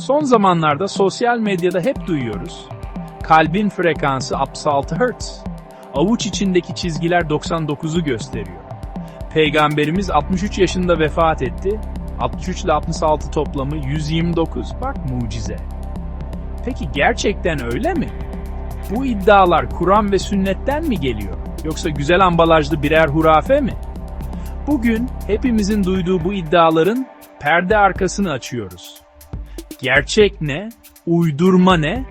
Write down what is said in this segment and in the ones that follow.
Son zamanlarda sosyal medyada hep duyuyoruz. Kalbin frekansı 66 Hz. Avuç içindeki çizgiler 99'u gösteriyor. Peygamberimiz 63 yaşında vefat etti. 63 ile 66 toplamı 129. Bak mucize. Peki gerçekten öyle mi? Bu iddialar Kur'an ve sünnetten mi geliyor? Yoksa güzel ambalajlı birer hurafe mi? Bugün hepimizin duyduğu bu iddiaların perde arkasını açıyoruz. Gerçek ne, uydurma ne,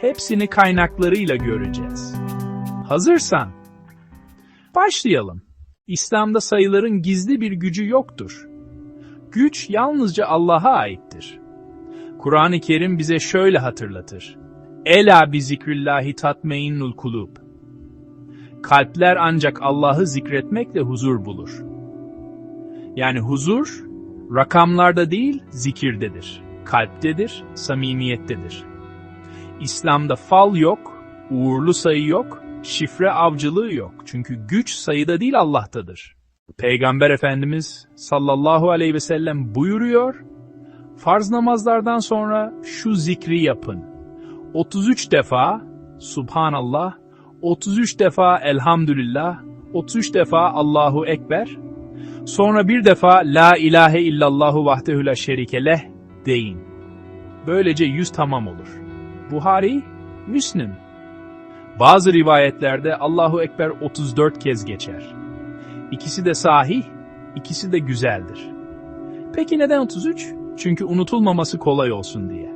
hepsini kaynaklarıyla göreceğiz. Hazırsan, başlayalım. İslam'da sayıların gizli bir gücü yoktur. Güç yalnızca Allah'a aittir. Kur'an-ı Kerim bize şöyle hatırlatır. Ela bi zikrillahi tatmeinnul kulub. Kalpler ancak Allah'ı zikretmekle huzur bulur. Yani huzur, rakamlarda değil, zikirdedir. Kalptedir, samimiyettedir. İslam'da fal yok, uğurlu sayı yok, şifre avcılığı yok. Çünkü güç sayıda değil Allah'tadır. Peygamber Efendimiz sallallahu aleyhi ve sellem buyuruyor, farz namazlardan sonra şu zikri yapın. 33 defa Subhanallah, 33 defa Elhamdülillah, 33 defa Allahu Ekber, sonra bir defa La ilahe illallahu vahdehu la şerike leh deyin. Böylece yüz tamam olur. Buhari, Müslim. Bazı rivayetlerde Allahu Ekber 34 kez geçer. İkisi de sahih, ikisi de güzeldir. Peki neden 33? Çünkü unutulmaması kolay olsun diye.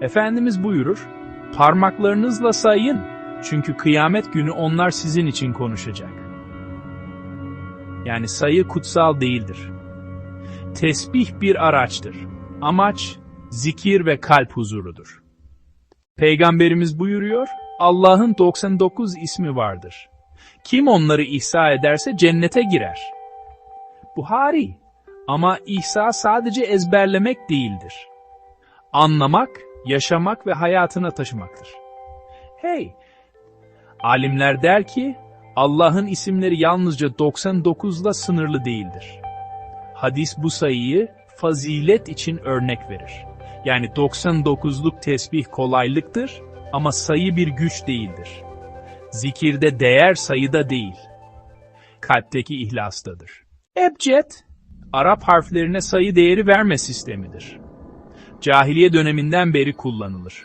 Efendimiz buyurur, parmaklarınızla sayın, çünkü kıyamet günü onlar sizin için konuşacak. Yani sayı kutsal değildir. Tesbih bir araçtır. Amaç, zikir ve kalp huzurudur. Peygamberimiz buyuruyor, Allah'ın 99 ismi vardır. Kim onları ihsa ederse cennete girer. Buhari. Ama ihsa sadece ezberlemek değildir. Anlamak, yaşamak ve hayatına taşımaktır. Hey! Alimler der ki, Allah'ın isimleri yalnızca 99'la sınırlı değildir. Hadis bu sayıyı fazilet için örnek verir. Yani 99'luk tesbih kolaylıktır ama sayı bir güç değildir. Zikirde değer sayıda değil. Kalpteki ihlastadır. Ebced, Arap harflerine sayı değeri verme sistemidir. Cahiliye döneminden beri kullanılır.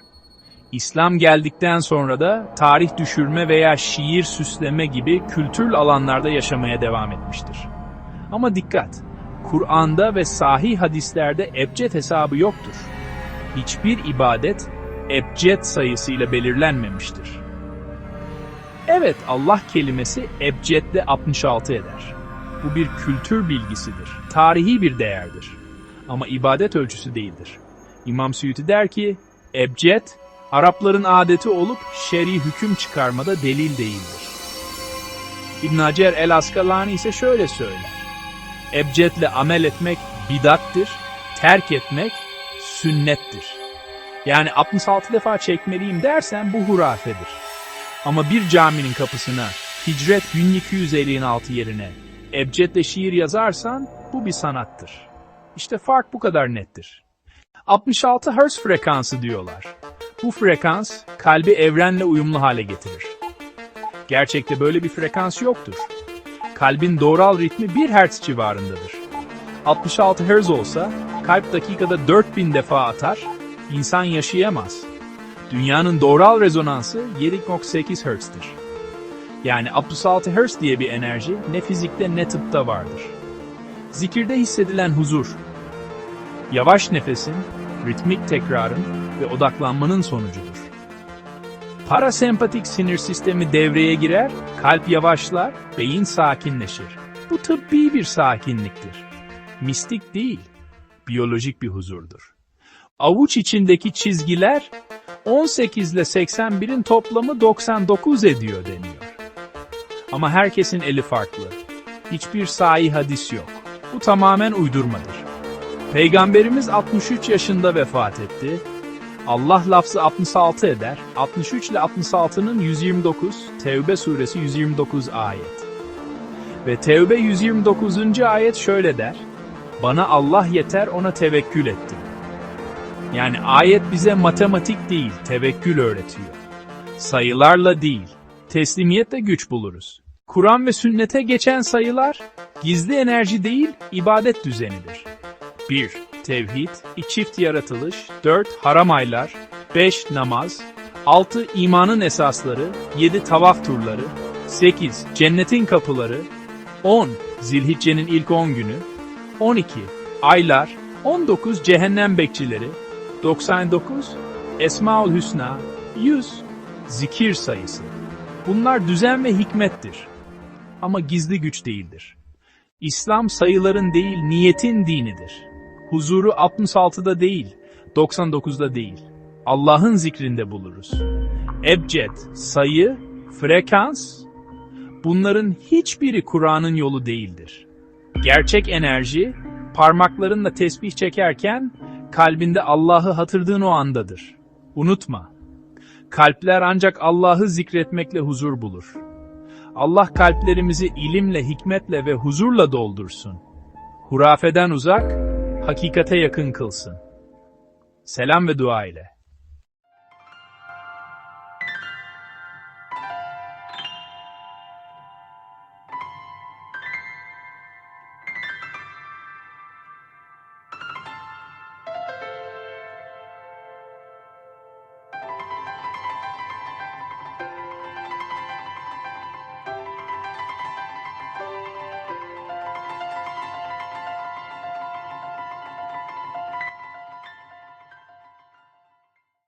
İslam geldikten sonra da tarih düşürme veya şiir süsleme gibi kültürel alanlarda yaşamaya devam etmiştir. Ama dikkat! Kur'an'da ve sahih hadislerde ebced hesabı yoktur. Hiçbir ibadet ebced sayısıyla belirlenmemiştir. Evet Allah kelimesi ebcedle 66 eder. Bu bir kültür bilgisidir, tarihi bir değerdir. Ama ibadet ölçüsü değildir. İmam Suyuti der ki, ebced, Arapların adeti olup şer'i hüküm çıkarmada delil değildir. İbn Hacer el-Askalani ise şöyle söyler. Ebcedle amel etmek bidattir, terk etmek sünnettir. Yani 66 defa çekmeliyim dersen bu hurafedir. Ama bir caminin kapısına Hicret 1256 yerine ebcedle şiir yazarsan bu bir sanattır. İşte fark bu kadar nettir. 66 Hz frekansı diyorlar. Bu frekans kalbi evrenle uyumlu hale getirir. Gerçekte böyle bir frekans yoktur. Kalbin doğral ritmi 1 Hz civarındadır. 66 Hz olsa kalp dakikada 4000 defa atar, insan yaşayamaz. Dünyanın doğral rezonansı 7.8 Hz'dir. Yani 66 Hz diye bir enerji ne fizikte ne tıpta vardır. Zikirde hissedilen huzur, yavaş nefesin, ritmik tekrarın ve odaklanmanın sonucudur. Parasempatik sinir sistemi devreye girer, kalp yavaşlar, beyin sakinleşir. Bu tıbbi bir sakinliktir. Mistik değil, biyolojik bir huzurdur. Avuç içindeki çizgiler 18 ile 81'in toplamı 99 ediyor deniyor. Ama herkesin eli farklı. Hiçbir sahi hadis yok. Bu tamamen uydurmadır. Peygamberimiz 63 yaşında vefat etti. Allah lafzı 66 eder. 63 ile 66'nın 129, Tevbe suresi 129 ayet. Ve Tevbe 129. ayet şöyle der. Bana Allah yeter ona tevekkül ettim. Yani ayet bize matematik değil, tevekkül öğretiyor. Sayılarla değil, teslimiyetle güç buluruz. Kur'an ve sünnete geçen sayılar, gizli enerji değil, ibadet düzenidir. 1. Tevhid, 2. Çift yaratılış, 4. Haram aylar, 5. Namaz, 6. imanın esasları, 7. Tavaf turları, 8. Cennetin kapıları, 10. Zilhicce'nin ilk 10 günü, 12. Aylar, 19. Cehennem bekçileri, 99. Esmaül Hüsna, 100. Zikir sayısı. Bunlar düzen ve hikmettir. Ama gizli güç değildir. İslam sayıların değil, niyetin dinidir. Huzuru 66'da değil, 99'da değil. Allah'ın zikrinde buluruz. Ebced, sayı, frekans, bunların hiçbiri Kur'an'ın yolu değildir. Gerçek enerji, parmaklarınla tesbih çekerken, kalbinde Allah'ı hatırladığın o andadır. Unutma, kalpler ancak Allah'ı zikretmekle huzur bulur. Allah kalplerimizi ilimle, hikmetle ve huzurla doldursun. Hurafeden uzak, hakikate yakın kılsın. Selam ve dua ile.